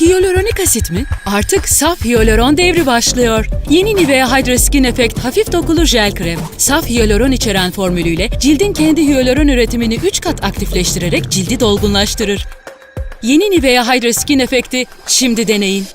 Hyaluronik asit mi? Artık saf hyaluron devri başlıyor. Yeni Nivea Hydra Skin Effect hafif dokulu jel krem. Saf hyaluron içeren formülüyle cildin kendi hyaluron üretimini 3 kat aktifleştirerek cildi dolgunlaştırır. Yeni Nivea Hydra Skin Effect'i şimdi deneyin.